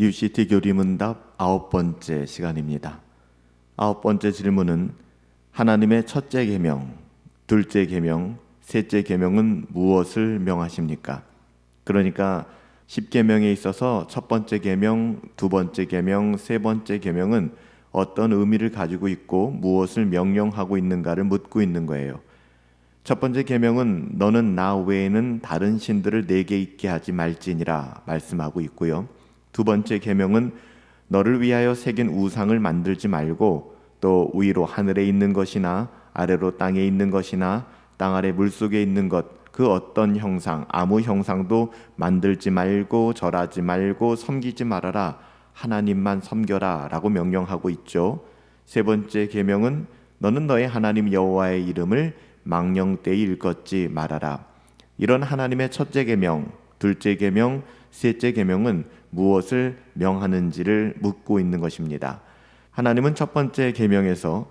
뉴시티 교리문답 아홉 번째 시간입니다. 아홉 번째 질문은 하나님의 첫째 계명, 둘째 계명, 셋째 계명은 무엇을 명하십니까? 그러니까 십계명에 있어서 첫 번째 계명, 두 번째 계명, 세 번째 계명은 어떤 의미를 가지고 있고 무엇을 명령하고 있는가를 묻고 있는 거예요. 첫 번째 계명은 너는 나 외에는 다른 신들을 내게 있게 하지 말지니라 말씀하고 있고요. 두 번째 계명은 너를 위하여 새긴 우상을 만들지 말고 또 위로 하늘에 있는 것이나 아래로 땅에 있는 것이나 땅 아래 물 속에 있는 것 그 어떤 형상 아무 형상도 만들지 말고 절하지 말고 섬기지 말아라 하나님만 섬겨라라고 명령하고 있죠. 세 번째 계명은 너는 너의 하나님 여호와의 이름을 망령되이 일컫지 말아라. 이런 하나님의 첫째 계명, 둘째 계명, 셋째 계명은 무엇을 명하는지를 묻고 있는 것입니다. 하나님은 첫 번째 계명에서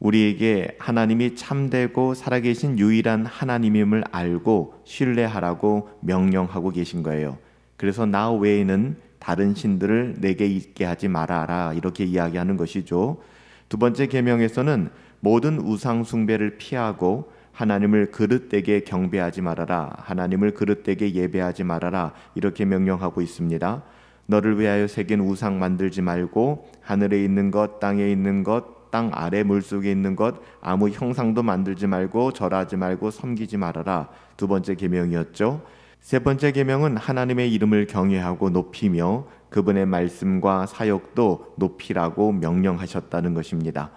우리에게 하나님이 참되고 살아계신 유일한 하나님임을 알고 신뢰하라고 명령하고 계신 거예요. 그래서 나 외에는 다른 신들을 내게 있게 하지 말아라 이렇게 이야기하는 것이죠. 두 번째 계명에서는 모든 우상 숭배를 피하고 하나님을 그릇되게 경배하지 말아라. 하나님을 그릇되게 예배하지 말아라. 이렇게 명령하고 있습니다. 너를 위하여 새긴 우상 만들지 말고 하늘에 있는 것, 땅에 있는 것, 땅 아래 물 속에 있는 것 아무 형상도 만들지 말고 절하지 말고 섬기지 말아라. 두 번째 계명이었죠. 세 번째 계명은 하나님의 이름을 경외하고 높이며 그분의 말씀과 사역도 높이라고 명령하셨다는 것입니다.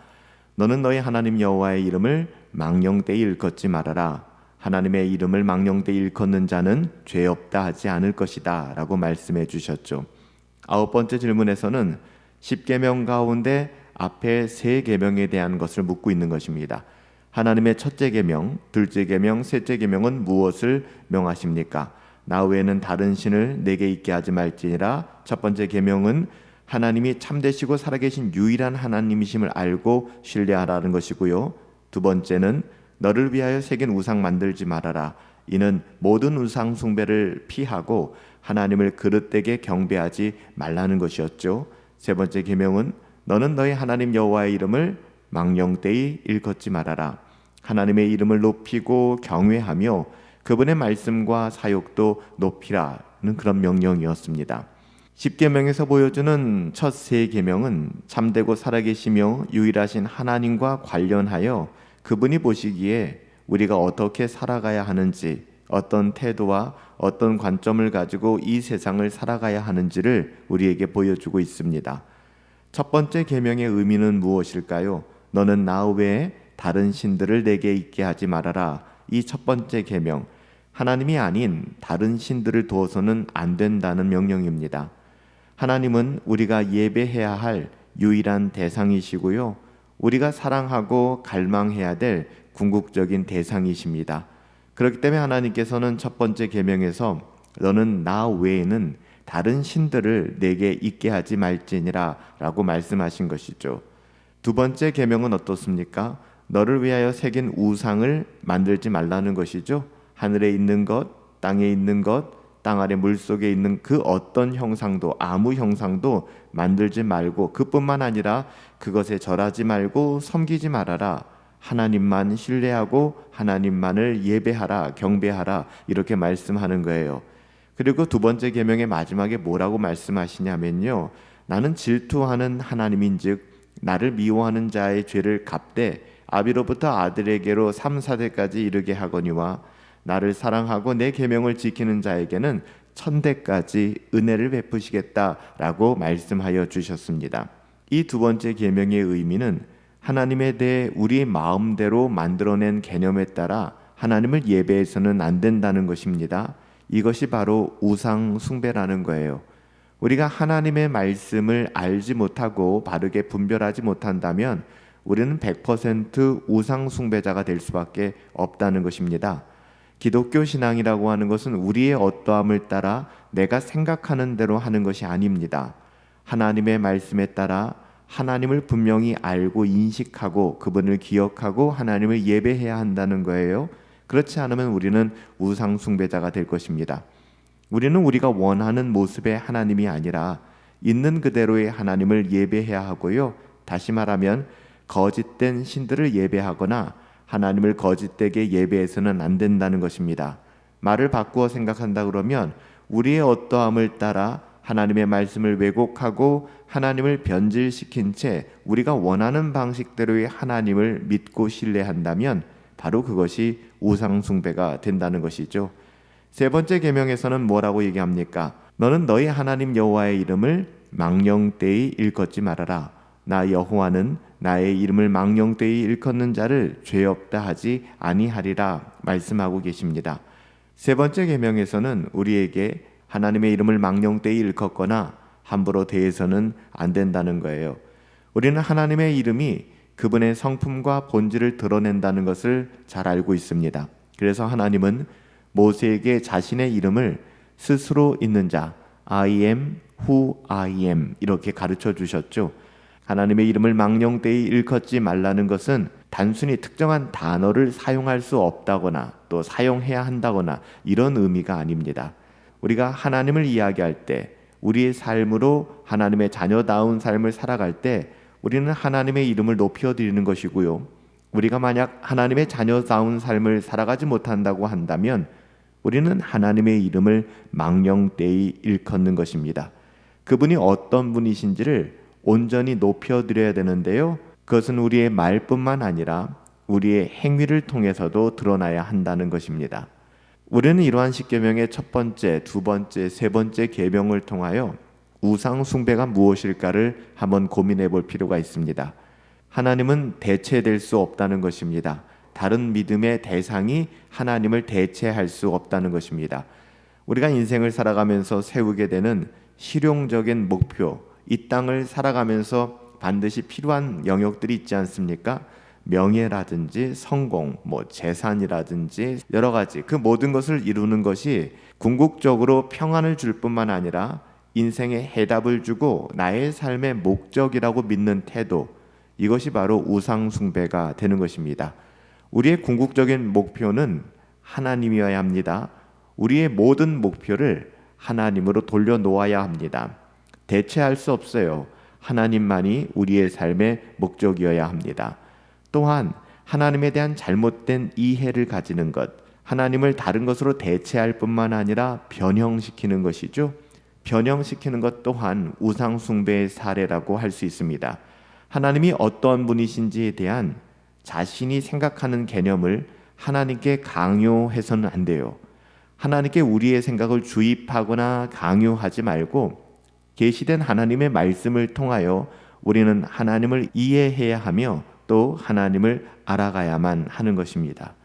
너는 너희 하나님 여호와의 이름을 망령되이 일컫지 말아라. 하나님의 이름을 망령되이 일컫는 자는 죄 없다 하지 않을 것이다라고 말씀해 주셨죠. 아홉 번째 질문에서는 십계명 가운데 앞에 세 계명에 대한 것을 묻고 있는 것입니다. 하나님의 첫째 계명, 둘째 계명, 셋째 계명은 무엇을 명하십니까? 나 외에는 다른 신을 내게 있게 하지 말지니라. 첫 번째 계명은 하나님이 참되시고 살아계신 유일한 하나님이심을 알고 신뢰하라는 것이고요. 두 번째는 너를 위하여 새긴 우상 만들지 말아라. 이는 모든 우상 숭배를 피하고 하나님을 그릇되게 경배하지 말라는 것이었죠. 세 번째 계명은 너는 너희 하나님 여호와의 이름을 망령되이 일컫지 말아라. 하나님의 이름을 높이고 경외하며 그분의 말씀과 사역도 높이라는 그런 명령이었습니다. 십계명에서 보여주는 첫 세 계명은 참되고 살아계시며 유일하신 하나님과 관련하여 그분이 보시기에 우리가 어떻게 살아가야 하는지 어떤 태도와 어떤 관점을 가지고 이 세상을 살아가야 하는지를 우리에게 보여주고 있습니다. 첫 번째 계명의 의미는 무엇일까요? 너는 나 외에 다른 신들을 내게 있게 하지 말아라. 이 첫 번째 계명 하나님이 아닌 다른 신들을 두어서는 안 된다는 명령입니다. 하나님은 우리가 예배해야 할 유일한 대상이시고요. 우리가 사랑하고 갈망해야 될 궁극적인 대상이십니다. 그렇기 때문에 하나님께서는 첫 번째 계명에서 너는 나 외에는 다른 신들을 내게 있게 하지 말지니라라고 말씀하신 것이죠. 두 번째 계명은 어떻습니까? 너를 위하여 새긴 우상을 만들지 말라는 것이죠. 하늘에 있는 것, 땅에 있는 것, 땅 아래 물 속에 있는 그 어떤 형상도 아무 형상도 만들지 말고 그뿐만 아니라 그것에 절하지 말고 섬기지 말아라. 하나님만 신뢰하고 하나님만을 예배하라, 경배하라 이렇게 말씀하는 거예요. 그리고 두 번째 계명의 마지막에 뭐라고 말씀하시냐면요. 나는 질투하는 하나님인즉 나를 미워하는 자의 죄를 갚되 아비로부터 아들에게로 3, 4대까지 이르게 하거니와 나를 사랑하고 내 계명을 지키는 자에게는 천대까지 은혜를 베푸시겠다라고 말씀하여 주셨습니다. 이 두 번째 계명의 의미는 하나님에 대해 우리 마음대로 만들어낸 개념에 따라 하나님을 예배해서는 안 된다는 것입니다. 이것이 바로 우상 숭배라는 거예요. 우리가 하나님의 말씀을 알지 못하고 바르게 분별하지 못한다면 우리는 100% 우상 숭배자가 될 수밖에 없다는 것입니다. 기독교 신앙이라고 하는 것은 우리의 어떠함을 따라 내가 생각하는 대로 하는 것이 아닙니다. 하나님의 말씀에 따라 하나님을 분명히 알고 인식하고 그분을 기억하고 하나님을 예배해야 한다는 거예요. 그렇지 않으면 우리는 우상 숭배자가 될 것입니다. 우리는 우리가 원하는 모습의 하나님이 아니라 있는 그대로의 하나님을 예배해야 하고요. 다시 말하면 거짓된 신들을 예배하거나 하나님을 거짓되게 예배해서는 안 된다는 것입니다. 말을 바꾸어 생각한다 그러면 우리의 어떠함을 따라 하나님의 말씀을 왜곡하고 하나님을 변질시킨 채 우리가 원하는 방식대로의 하나님을 믿고 신뢰한다면 바로 그것이 우상 숭배가 된다는 것이죠. 세 번째 계명에서는 뭐라고 얘기합니까? 너는 너희 하나님 여호와의 이름을 망령되이 일컫지 말아라. 나 여호와는 나의 이름을 망령되이 일컫는 자를 죄 없다 하지 아니하리라 말씀하고 계십니다. 세 번째 계명에서는 우리에게 하나님의 이름을 망령되이 일컫거나 함부로 대해서는 안 된다는 거예요. 우리는 하나님의 이름이 그분의 성품과 본질을 드러낸다는 것을 잘 알고 있습니다. 그래서 하나님은 모세에게 자신의 이름을 스스로 있는 자 I am who I am 이렇게 가르쳐 주셨죠. 하나님의 이름을 망령되이 일컫지 말라는 것은 단순히 특정한 단어를 사용할 수 없다거나 또 사용해야 한다거나 이런 의미가 아닙니다. 우리가 하나님을 이야기할 때 우리의 삶으로 하나님의 자녀다운 삶을 살아갈 때 우리는 하나님의 이름을 높여 드리는 것이고요. 우리가 만약 하나님의 자녀다운 삶을 살아가지 못한다고 한다면 우리는 하나님의 이름을 망령되이 일컫는 것입니다. 그분이 어떤 분이신지를 온전히 높여 드려야 되는데요. 그것은 우리의 말뿐만 아니라 우리의 행위를 통해서도 드러나야 한다는 것입니다. 우리는 이러한 십계명의 첫 번째, 두 번째, 세 번째 계명을 통하여 우상 숭배가 무엇일까를 한번 고민해 볼 필요가 있습니다. 하나님은 대체될 수 없다는 것입니다. 다른 믿음의 대상이 하나님을 대체할 수 없다는 것입니다. 우리가 인생을 살아가면서 세우게 되는 실용적인 목표, 이 땅을 살아가면서 반드시 필요한 영역들이 있지 않습니까? 명예라든지 성공, 뭐 재산이라든지 여러 가지 그 모든 것을 이루는 것이 궁극적으로 평안을 줄 뿐만 아니라 인생의 해답을 주고 나의 삶의 목적이라고 믿는 태도 이것이 바로 우상 숭배가 되는 것입니다. 우리의 궁극적인 목표는 하나님이어야 합니다. 우리의 모든 목표를 하나님으로 돌려놓아야 합니다. 대체할 수 없어요. 하나님만이 우리의 삶의 목적이어야 합니다. 또한 하나님에 대한 잘못된 이해를 가지는 것, 하나님을 다른 것으로 대체할 뿐만 아니라 변형시키는 것이죠. 변형시키는 것 또한 우상 숭배의 사례라고 할 수 있습니다. 하나님이 어떤 분이신지에 대한 자신이 생각하는 개념을 하나님께 강요해서는 안 돼요. 하나님께 우리의 생각을 주입하거나 강요하지 말고 계시된 하나님의 말씀을 통하여 우리는 하나님을 이해해야 하며 또 하나님을 알아가야만 하는 것입니다.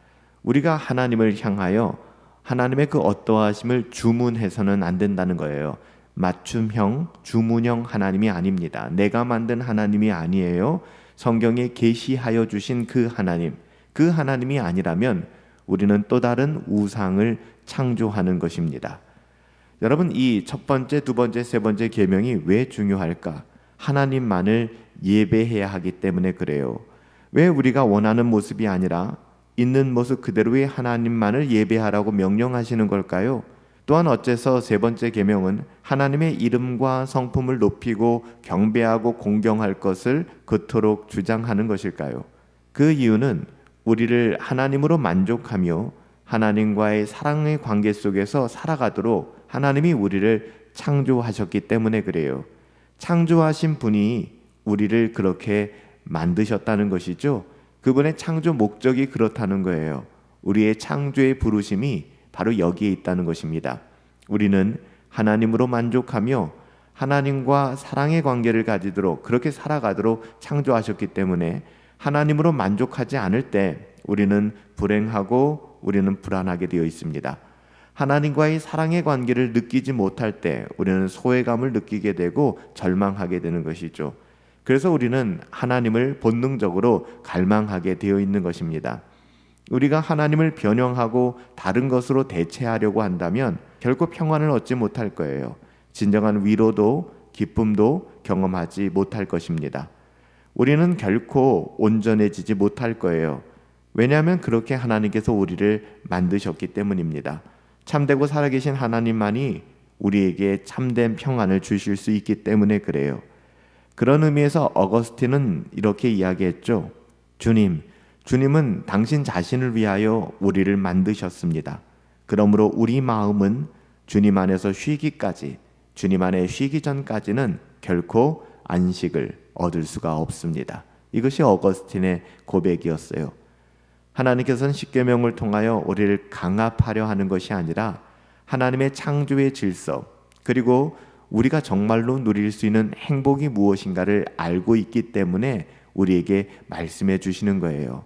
우리가 하나님을 향하여 하나님의 그 어떠하심을 주문해서는 안 된다는 거예요. 맞춤형, 주문형 하나님이 아닙니다. 내가 만든 하나님이 아니에요. 성경에 계시하여 주신 그 하나님, 그 하나님이 아니라면 우리는 또 다른 우상을 창조하는 것입니다. 여러분 이 첫 번째, 두 번째, 세 번째 계명이 왜 중요할까? 하나님만을 예배해야 하기 때문에 그래요. 왜 우리가 원하는 모습이 아니라 있는 모습 그대로의 하나님만을 예배하라고 명령하시는 걸까요? 또한 어째서 세 번째 계명은 하나님의 이름과 성품을 높이고 경배하고 공경할 것을 그토록 주장하는 것일까요? 그 이유는 우리를 하나님으로 만족하며 하나님과의 사랑의 관계 속에서 살아가도록 하나님이 우리를 창조하셨기 때문에 그래요. 창조하신 분이 우리를 그렇게 만드셨다는 것이죠. 그분의 창조 목적이 그렇다는 거예요. 우리의 창조의 부르심이 바로 여기에 있다는 것입니다. 우리는 하나님으로 만족하며 하나님과 사랑의 관계를 가지도록 그렇게 살아가도록 창조하셨기 때문에 하나님으로 만족하지 않을 때 우리는 불행하고 우리는 불안하게 되어 있습니다. 하나님과의 사랑의 관계를 느끼지 못할 때 우리는 소외감을 느끼게 되고 절망하게 되는 것이죠. 그래서 우리는 하나님을 본능적으로 갈망하게 되어 있는 것입니다. 우리가 하나님을 변형하고 다른 것으로 대체하려고 한다면 결코 평안을 얻지 못할 거예요. 진정한 위로도 기쁨도 경험하지 못할 것입니다. 우리는 결코 온전해지지 못할 거예요. 왜냐하면 그렇게 하나님께서 우리를 만드셨기 때문입니다. 참되고 살아계신 하나님만이 우리에게 참된 평안을 주실 수 있기 때문에 그래요. 그런 의미에서 어거스틴은 이렇게 이야기했죠. 주님, 주님은 당신 자신을 위하여 우리를 만드셨습니다. 그러므로 우리 마음은 주님 안에서 쉬기까지, 주님 안에 쉬기 전까지는 결코 안식을 얻을 수가 없습니다. 이것이 어거스틴의 고백이었어요. 하나님께서는 십계명을 통하여 우리를 강압하려 하는 것이 아니라 하나님의 창조의 질서 그리고 우리가 정말로 누릴 수 있는 행복이 무엇인가를 알고 있기 때문에 우리에게 말씀해 주시는 거예요.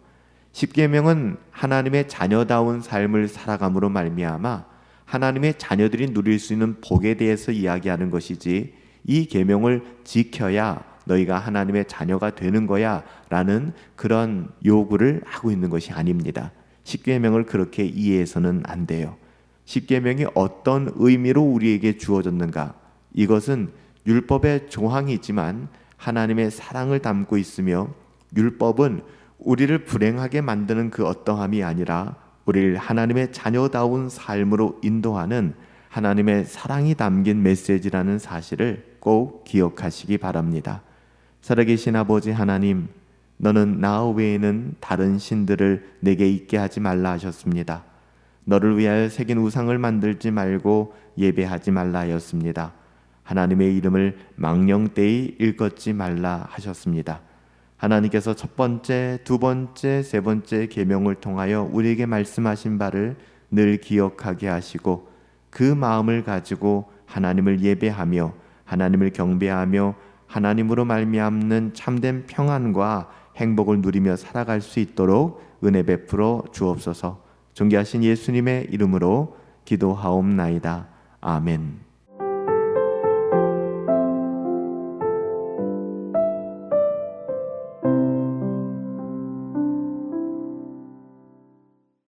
십계명은 하나님의 자녀다운 삶을 살아감으로 말미암아 하나님의 자녀들이 누릴 수 있는 복에 대해서 이야기하는 것이지 이 계명을 지켜야 너희가 하나님의 자녀가 되는 거야라는 그런 요구를 하고 있는 것이 아닙니다. 십계명을 그렇게 이해해서는 안 돼요. 십계명이 어떤 의미로 우리에게 주어졌는가? 이것은 율법의 조항이 있지만 하나님의 사랑을 담고 있으며 율법은 우리를 불행하게 만드는 그 어떠함이 아니라 우리를 하나님의 자녀다운 삶으로 인도하는 하나님의 사랑이 담긴 메시지라는 사실을 꼭 기억하시기 바랍니다. 살아계신 아버지 하나님, 너는 나 외에는 다른 신들을 내게 있게 하지 말라 하셨습니다. 너를 위하여 새긴 우상을 만들지 말고 예배하지 말라 하였습니다. 하나님의 이름을 망령되이 일컫지 말라 하셨습니다. 하나님께서 첫 번째, 두 번째, 세 번째 계명을 통하여 우리에게 말씀하신 바를 늘 기억하게 하시고 그 마음을 가지고 하나님을 예배하며 하나님을 경배하며 하나님으로 말미암는 참된 평안과 행복을 누리며 살아갈 수 있도록 은혜 베풀어 주옵소서. 존귀하신 예수님의 이름으로 기도하옵나이다. 아멘.